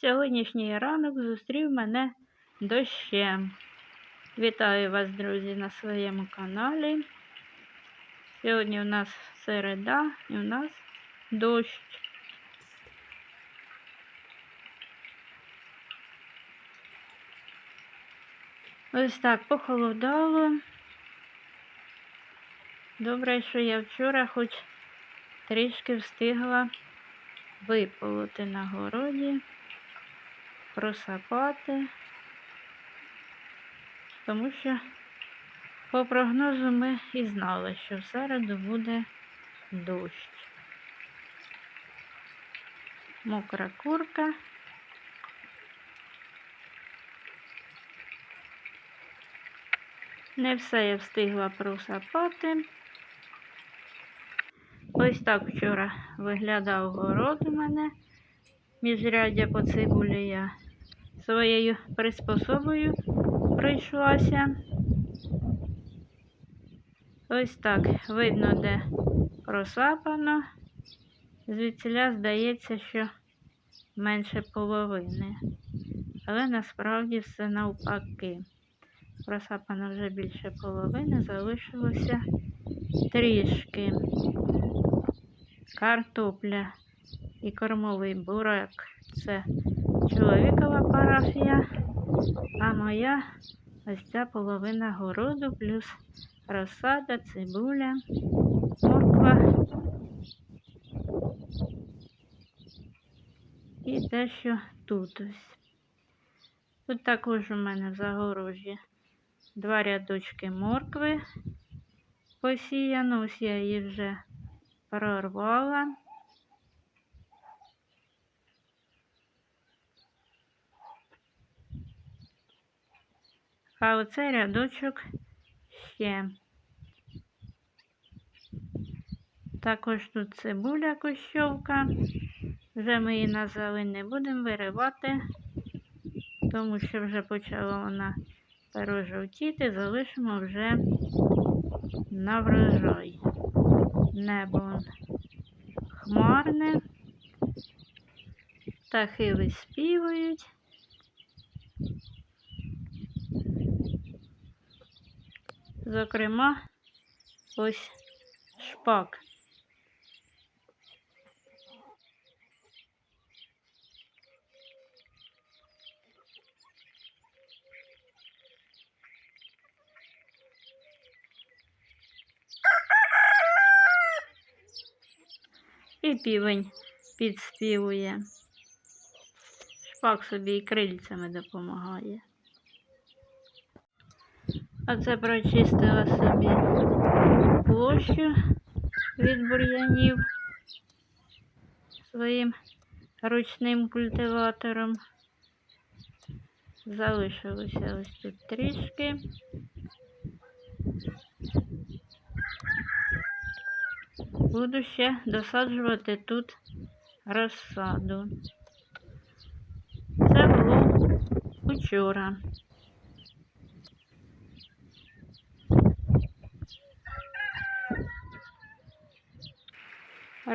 Сьогоднішній ранок зустрів мене дощем. Вітаю вас, друзі, на своєму каналі. Сьогодні у нас середа і у нас дощ. Ось так похолодало. Добре, що я вчора хоч трішки встигла виполоти на городі, просапати, тому що по прогнозу ми і знали, що в середу буде дощ. Мокра курка. Не все я встигла просапати. Ось так вчора виглядав город у мене. Міжряддя по цибулі я своєю приспособою пройшлася. Ось так видно, де просапано. Звідсіля здається, що менше половини. Але насправді все навпаки. Просапано вже більше половини, залишилося трішки картопля і кормовий бурак. Це чоловікова парафія, а моя ось ця половина городу, плюс розсада, цибуля, морква і те, що тут ось. Тут також у мене в загорожі два рядочки моркви посіяно, ось я її вже прорвала. А оцей рядочок ще. Також тут цибуля кущовка. Вже ми її на не будемо виривати, тому що вже почала вона пережовтіти, залишимо вже на врожай. Небо хмарне, птахи виспівують. Зокрема, ось шпак. І півень підспівує. Шпак собі і крильцями допомагає. А це прочистила собі площу від бур'янів своїм ручним культиватором. Залишилося ось тут трішки. Буду ще досаджувати тут розсаду. Це було учора.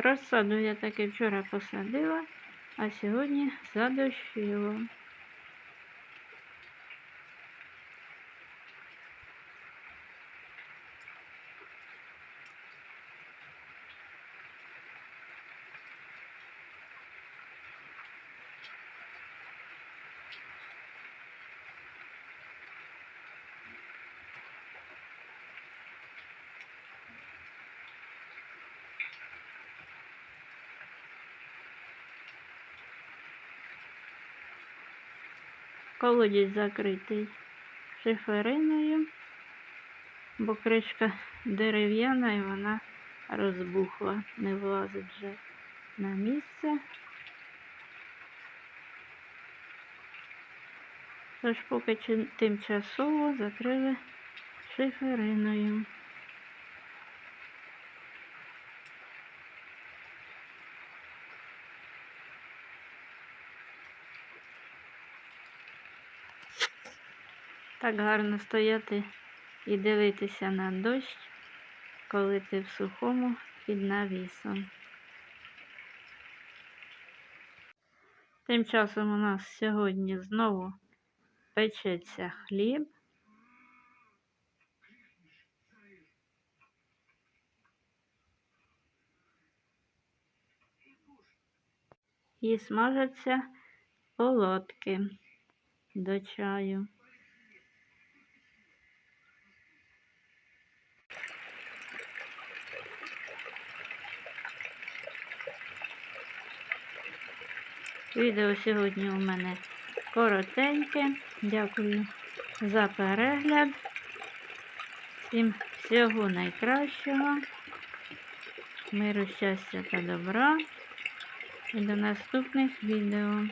Розсаду я таки вчора посадила, а сьогодні задощило. Колодязь закритий шифериною, бо кришка дерев'яна і вона розбухла, не влазить вже на місце. Тож поки тимчасово закрили шифериною. Так гарно стояти і дивитися на дощ, коли ти в сухому під навісом. Тим часом у нас сьогодні знову печеться хліб. І смажаться полотки до чаю. Відео сьогодні у мене коротеньке. Дякую за перегляд. Всім всього найкращого. Миру, щастя та добра. І до наступних відео.